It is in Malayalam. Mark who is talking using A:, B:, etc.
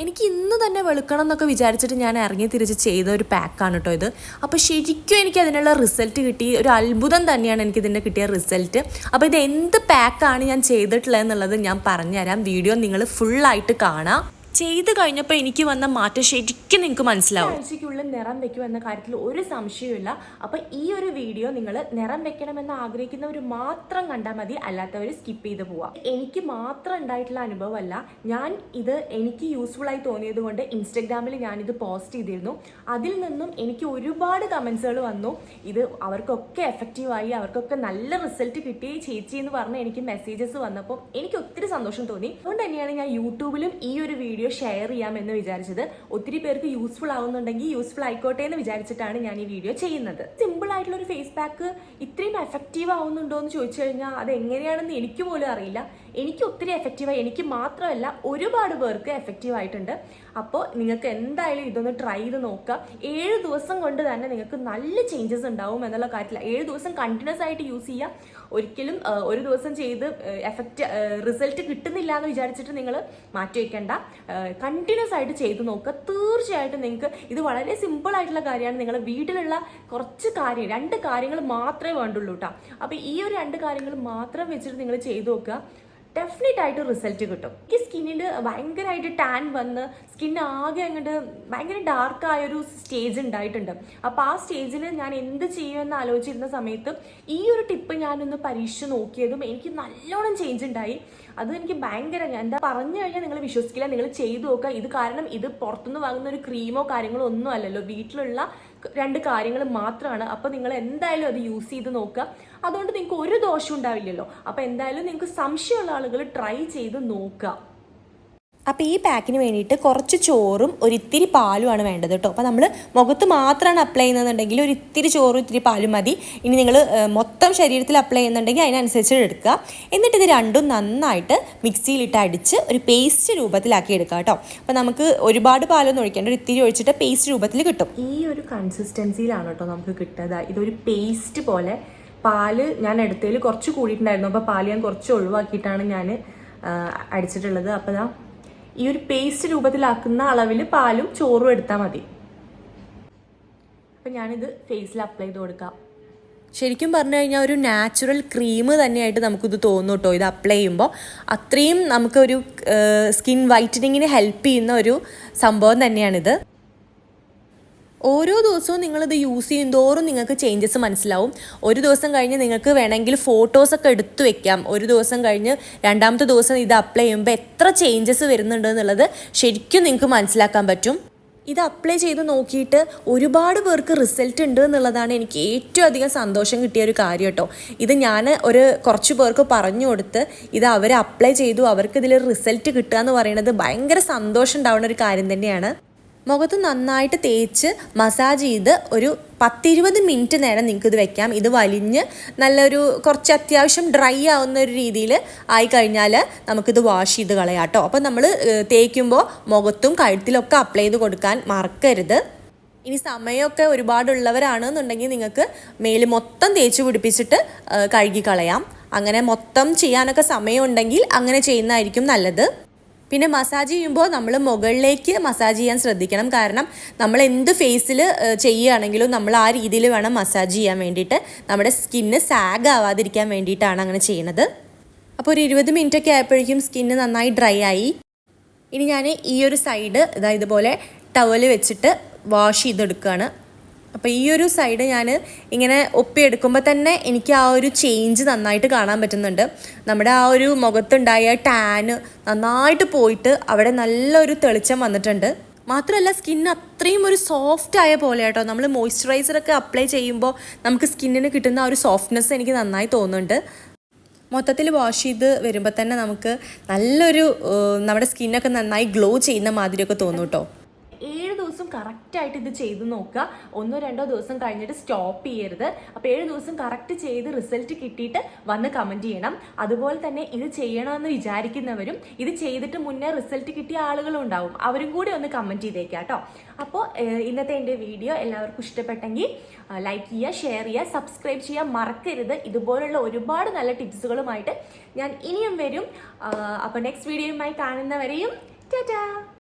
A: എനിക്ക് ഇന്ന് തന്നെ വെളുക്കണം എന്നൊക്കെ വിചാരിച്ചിട്ട് ഞാൻ ഇറങ്ങി തിരിച്ച് ചെയ്ത ഒരു പാക്കാണ് കേട്ടോ ഇത്. അപ്പോൾ ശരിക്കും എനിക്ക് അതിനുള്ള റിസൾട്ട് കിട്ടി. ഒരു അത്ഭുതം തന്നെയാണ് എനിക്ക് ഇതിന്റെ കിട്ടിയ റിസൾട്ട്. അപ്പോൾ ഇത് എന്ത് പാക്കാണ് ഞാൻ ചെയ്തിട്ടുള്ളത് എന്നുള്ളത് ഞാൻ പറഞ്ഞുതരാം. വീഡിയോ നിങ്ങൾ ഫുള്ളായിട്ട് കാണാം. ചെയ്ത് കഴിഞ്ഞപ്പോൾ എനിക്ക് വന്ന മാറ്റം ശരിക്കും നിങ്ങൾക്ക് മനസ്സിലാവും. ആഴ്ചയ്ക്കുള്ളിൽ നിറം വെക്കും എന്ന കാര്യത്തിൽ ഒരു സംശയമില്ല അപ്പോൾ ഈ ഒരു വീഡിയോ നിങ്ങൾ നിറം വെക്കണമെന്ന് ആഗ്രഹിക്കുന്നവർ മാത്രം കണ്ടാൽ മതി. അല്ലാത്തവർ സ്കിപ്പ് ചെയ്ത് പോവാം. എനിക്ക് മാത്രം ഉണ്ടായിട്ടുള്ള അനുഭവമല്ല. ഞാൻ ഇത് എനിക്ക് യൂസ്ഫുൾ ആയി തോന്നിയത് കൊണ്ട് ഇൻസ്റ്റഗ്രാമിൽ ഞാനിത് പോസ്റ്റ് ചെയ്തിരുന്നു. അതിൽ നിന്നും എനിക്ക് ഒരുപാട് കമൻസുകൾ വന്നു. ഇത് അവർക്കൊക്കെ എഫക്റ്റീവായി അവർക്കൊക്കെ നല്ല റിസൾട്ട് കിട്ടി. ചേച്ചി എന്ന് പറഞ്ഞ് എനിക്ക് മെസ്സേജസ് വന്നപ്പോൾ എനിക്ക് ഒത്തിരി സന്തോഷം തോന്നി. അതുകൊണ്ട് തന്നെയാണ് ഞാൻ യൂട്യൂബിലും ഈ ഒരു വീഡിയോ ഷെയർ ചെയ്യാമെന്ന് വിചാരിച്ചത്. ഒത്തിരി പേർക്ക് യൂസ്ഫുൾ ആവുന്നുണ്ടെങ്കിൽ യൂസ്ഫുൾ ആയിക്കോട്ടെ എന്ന് വിചാരിച്ചിട്ടാണ് ഞാൻ ഈ വീഡിയോ ചെയ്യുന്നത്. സിമ്പിൾ ആയിട്ടുള്ള ഒരു ഫേസ് പാക്ക് ഇത്രയും എഫക്റ്റീവ് ആവുന്നുണ്ടോ എന്ന് ചോദിച്ചു കഴിഞ്ഞാൽ അത് എങ്ങനെയാണെന്ന് എനിക്ക് പോലും അറിയില്ല. എനിക്ക് ഒത്തിരി എഫക്റ്റീവായി എനിക്ക് മാത്രമല്ല ഒരുപാട് പേർക്ക് എഫക്റ്റീവ് ആയിട്ടുണ്ട്. അപ്പോൾ നിങ്ങൾക്ക് എന്തായാലും ഇതൊന്ന് ട്രൈ ചെയ്ത് നോക്കുക. ഏഴ് ദിവസം കൊണ്ട് തന്നെ നിങ്ങൾക്ക് നല്ല ചേഞ്ചസ് ഉണ്ടാവും എന്നുള്ള കാര്യത്തിൽ ഏഴ് ദിവസം കണ്ടിന്യൂസ് ആയിട്ട് യൂസ് ചെയ്യുക. ഒരിക്കലും ഒരു ദിവസം ചെയ്ത് എഫക്റ്റ് റിസൾട്ട് കിട്ടുന്നില്ല എന്ന് വിചാരിച്ചിട്ട് നിങ്ങൾ മാറ്റി വയ്ക്കേണ്ട കണ്ടിന്യൂസ് ആയിട്ട് ചെയ്ത് നോക്കുക. തീർച്ചയായിട്ടും നിങ്ങൾക്ക് ഇത് വളരെ സിമ്പിൾ ആയിട്ടുള്ള കാര്യമാണ്. നിങ്ങൾ വീട്ടിലുള്ള കുറച്ച് കാര്യം രണ്ട് കാര്യങ്ങൾ മാത്രമേ വേണ്ടുള്ളൂ കേട്ടോ അപ്പോൾ ഈ ഒരു രണ്ട് കാര്യങ്ങൾ മാത്രം വെച്ചിട്ട് നിങ്ങൾ ചെയ്ത് നോക്കുക. ഡെഫിനറ്റ് ആയിട്ട് റിസൾട്ട് കിട്ടും. എനിക്ക് സ്കിന്നിൽ ഭയങ്കരമായിട്ട് ടാൻ വന്ന് സ്കിൻ ആകെ അങ്ങോട്ട് ഭയങ്കര ഡാർക്ക് ആയൊരു സ്റ്റേജ് ഉണ്ടായിട്ടുണ്ട് അപ്പോൾ ആ സ്റ്റേജിൽ ഞാൻ എന്ത് ചെയ്യുമെന്ന് ആലോചിച്ചിരുന്ന സമയത്ത് ഈ ഒരു ടിപ്പ് ഞാനൊന്ന് പരീക്ഷിച്ച് നോക്കിയതും എനിക്ക് നല്ലോണം ചേഞ്ച് ഉണ്ടായി അത് എനിക്ക് ഭയങ്കര ഞാൻ എന്താ പറഞ്ഞു കഴിഞ്ഞാൽ നിങ്ങൾ വിശ്വസിക്കില്ല നിങ്ങൾ ചെയ്തു നോക്കുക. ഇത് കാരണം ഇത് പുറത്തുനിന്ന് വാങ്ങുന്ന ഒരു ക്രീമോ കാര്യങ്ങളോ ഒന്നും അല്ലല്ലോ. വീട്ടിലുള്ള രണ്ട് കാര്യങ്ങൾ മാത്രമാണ് അപ്പോൾ നിങ്ങൾ എന്തായാലും അത് യൂസ് ചെയ്ത് നോക്കുക. അതുകൊണ്ട് നിങ്ങൾക്ക് ഒരു ദോഷം ഉണ്ടാവില്ലല്ലോ. അപ്പോൾ എന്തായാലും നിങ്ങൾക്ക് സംശയമുള്ള ആളുകൾ ട്രൈ ചെയ്ത് നോക്കുക. അപ്പോൾ ഈ പാക്കിന് വേണ്ടിയിട്ട് കുറച്ച് ചോറും ഒരിത്തിരി പാലുമാണ് വേണ്ടത് കേട്ടോ. അപ്പോൾ നമ്മൾ മുഖത്ത് മാത്രമാണ് അപ്ലൈ ചെയ്യുന്നതെന്നുണ്ടെങ്കിൽ ഒരു ഇത്തിരി ചോറും ഇത്തിരി പാലും മതി. ഇനി നിങ്ങൾ മൊത്തം ശരീരത്തിൽ അപ്ലൈ ചെയ്യുന്നുണ്ടെങ്കിൽ അതിനനുസരിച്ച് എടുക്കുക. എന്നിട്ട് ഇത് രണ്ടും നന്നായിട്ട് മിക്സിയിലിട്ട് അടിച്ച് ഒരു പേസ്റ്റ് രൂപത്തിലാക്കി എടുക്കുക കേട്ടോ. അപ്പോൾ നമുക്ക് ഒരുപാട് പാലൊന്നും ഒഴിക്കേണ്ട ഒരു ഇത്തിരി ഒഴിച്ചിട്ട് പേസ്റ്റ് രൂപത്തിൽ കിട്ടും. ഈ ഒരു കൺസിസ്റ്റൻസിയിലാണ് കേട്ടോ നമുക്ക് കിട്ടുന്നത് ഇതൊരു പേസ്റ്റ് പോലെ പാൽ ഞാൻ എടുത്തതിൽ കുറച്ച് കൂടിയിട്ടുണ്ടായിരുന്നു. അപ്പോൾ പാൽ ഞാൻ കുറച്ച് ഒഴിവാക്കിയിട്ടാണ് ഞാൻ അടിച്ചിട്ടുള്ളത്. അപ്പോൾ ഈ ഒരു പേസ്റ്റ് രൂപത്തിലാക്കുന്ന അളവിൽ പാലും ചോറും എടുത്താൽ മതി. അപ്പം ഞാനിത് ഫേസിൽ അപ്ലൈ ചെയ്ത് കൊടുക്കാം. ശരിക്കും പറഞ്ഞു കഴിഞ്ഞാൽ ഒരു നാച്ചുറൽ ക്രീം തന്നെയായിട്ട് നമുക്കിത് തോന്നും കേട്ടോ ഇത് അപ്ലൈ ചെയ്യുമ്പോൾ അത്രയും നമുക്കൊരു സ്കിൻ വൈറ്റനിങ്ങിന് ഹെൽപ്പ് ചെയ്യുന്ന ഒരു സംഭവം തന്നെയാണിത്. ഓരോ ദിവസവും നിങ്ങളിത് യൂസ് ചെയ്യും തോറും നിങ്ങൾക്ക് ചേഞ്ചസ് മനസ്സിലാവും. ഒരു ദിവസം കഴിഞ്ഞ് നിങ്ങൾക്ക് വേണമെങ്കിൽ ഫോട്ടോസൊക്കെ എടുത്തു വെക്കാം. ഒരു ദിവസം കഴിഞ്ഞ് രണ്ടാമത്തെ ദിവസം ഇത് അപ്ലൈ ചെയ്യുമ്പോൾ എത്ര ചേഞ്ചസ് വരുന്നുണ്ട് എന്നുള്ളത് ശരിക്കും നിങ്ങൾക്ക് മനസ്സിലാക്കാൻ പറ്റും. ഇത് അപ്ലൈ ചെയ്ത് നോക്കിയിട്ട് ഒരുപാട് പേർക്ക് റിസൾട്ട് ഉണ്ട് എന്നുള്ളതാണ് എനിക്ക് ഏറ്റവും അധികം സന്തോഷം കിട്ടിയ ഒരു കാര്യം കേട്ടോ. ഇത് ഞാൻ ഒരു കുറച്ച് പേർക്ക് പറഞ്ഞു കൊടുത്ത് ഇത് അവർ അപ്ലൈ ചെയ്തു അവർക്ക് ഇതിൽ റിസൾട്ട് കിട്ടുക എന്ന് പറയുന്നത് ഭയങ്കര സന്തോഷം ഉണ്ടാവുന്ന ഒരു കാര്യം തന്നെയാണ്. മുഖത്ത് നന്നായിട്ട് തേച്ച് മസാജ് ചെയ്ത് ഒരു പത്തിരുപത് മിനിറ്റ് നേരം നിങ്ങൾക്ക് ഇത് വെക്കാം. ഇത് വലിഞ്ഞ് നല്ലൊരു കുറച്ച് അത്യാവശ്യം ഡ്രൈ ആവുന്ന ഒരു രീതിയിൽ ആയി കഴിഞ്ഞാൽ നമുക്കിത് വാഷ് ചെയ്ത് കളയാം കേട്ടോ അപ്പോൾ നമ്മൾ തേക്കുമ്പോൾ മുഖത്തും കഴുത്തിലൊക്കെ അപ്ലൈ ചെയ്ത് കൊടുക്കാൻ മറക്കരുത്. ഇനി സമയമൊക്കെ ഒരുപാടുള്ളവരാണെന്നുണ്ടെങ്കിൽ നിങ്ങൾക്ക് മേൽ മൊത്തം തേച്ച് പിടിപ്പിച്ചിട്ട് കഴുകി കളയാം. അങ്ങനെ മൊത്തം ചെയ്യാനൊക്കെ സമയമുണ്ടെങ്കിൽ അങ്ങനെ ചെയ്യുന്നതായിരിക്കും നല്ലത്. പിന്നെ മസാജ് ചെയ്യുമ്പോൾ നമ്മൾ മുകളിലേക്ക് മസാജ് ചെയ്യാൻ ശ്രദ്ധിക്കണം. കാരണം നമ്മൾ എന്ത് ഫേസിൽ ചെയ്യുകയാണെങ്കിലും നമ്മൾ ആ രീതിയിൽ വേണം മസാജ് ചെയ്യാൻ വേണ്ടിയിട്ട്. നമ്മുടെ സ്കിന്ന് സാഗ് ആവാതിരിക്കാൻ വേണ്ടിയിട്ടാണ് അങ്ങനെ ചെയ്യുന്നത്. അപ്പോൾ ഒരു ഇരുപത് മിനിറ്റ് ഒക്കെ ആയപ്പോഴേക്കും സ്കിന്ന് നന്നായി ഡ്രൈ ആയി. ഇനി ഞാൻ ഈ ഒരു സൈഡ് ഇതാ ഇതുപോലെ ടവൽ വെച്ചിട്ട് വാഷ് ചെയ്തെടുക്കുകയാണ് അപ്പോൾ ഈ ഒരു സൈഡ് ഞാൻ ഇങ്ങനെ ഒപ്പിയെടുക്കുമ്പോൾ തന്നെ എനിക്ക് ആ ഒരു ചേഞ്ച് നന്നായിട്ട് കാണാൻ പറ്റുന്നുണ്ട്. നമ്മുടെ ആ ഒരു മുഖത്തുണ്ടായ ടാന് നന്നായിട്ട് പോയിട്ട് അവിടെ നല്ലൊരു തെളിച്ചം വന്നിട്ടുണ്ട്. മാത്രമല്ല സ്കിൻ അത്രയും ഒരു സോഫ്റ്റ് ആയ പോലെ കേട്ടോ നമ്മൾ മോയ്സ്ചറൈസറൊക്കെ അപ്ലൈ ചെയ്യുമ്പോൾ നമുക്ക് സ്കിന്നിന് കിട്ടുന്ന ആ ഒരു സോഫ്റ്റ്നെസ് എനിക്ക് നന്നായി തോന്നുന്നുണ്ട്. മൊത്തത്തിൽ വാഷ് ചെയ്ത് വരുമ്പോൾ തന്നെ നമുക്ക് നല്ലൊരു നമ്മുടെ സ്കിന്നൊക്കെ നന്നായി ഗ്ലോ ചെയ്യുന്ന മാതിരിയൊക്കെ തോന്നും കേട്ടോ ദിവസം കറക്റ്റായിട്ട് ഇത് ചെയ്ത് നോക്കുക. ഒന്നോ രണ്ടോ ദിവസം കഴിഞ്ഞിട്ട് സ്റ്റോപ്പ് ചെയ്യരുത്. അപ്പോൾ ഏഴ് ദിവസം കറക്റ്റ് ചെയ്ത് റിസൾട്ട് കിട്ടിയിട്ട് വന്ന് കമന്റ് ചെയ്യണം. അതുപോലെ തന്നെ ഇത് ചെയ്യണമെന്ന് വിചാരിക്കുന്നവരും ഇത് ചെയ്തിട്ട് മുന്നേ റിസൾട്ട് കിട്ടിയ ആളുകളും ഉണ്ടാവും. അവരും കൂടി ഒന്ന് കമന്റ് ചെയ്തേക്കാം കേട്ടോ. അപ്പോൾ ഇന്നത്തെ എന്റെ വീഡിയോ എല്ലാവർക്കും ഇഷ്ടപ്പെട്ടെങ്കിൽ ലൈക്ക് ചെയ്യുക ഷെയർ ചെയ്യുക സബ്സ്ക്രൈബ് ചെയ്യുക മറക്കരുത്. ഇതുപോലുള്ള ഒരുപാട് നല്ല ടിപ്സുകളുമായിട്ട് ഞാൻ ഇനിയും വരും. അപ്പോൾ നെക്സ്റ്റ് വീഡിയോയുമായി കാണുന്നവരെയും ടാറ്റാ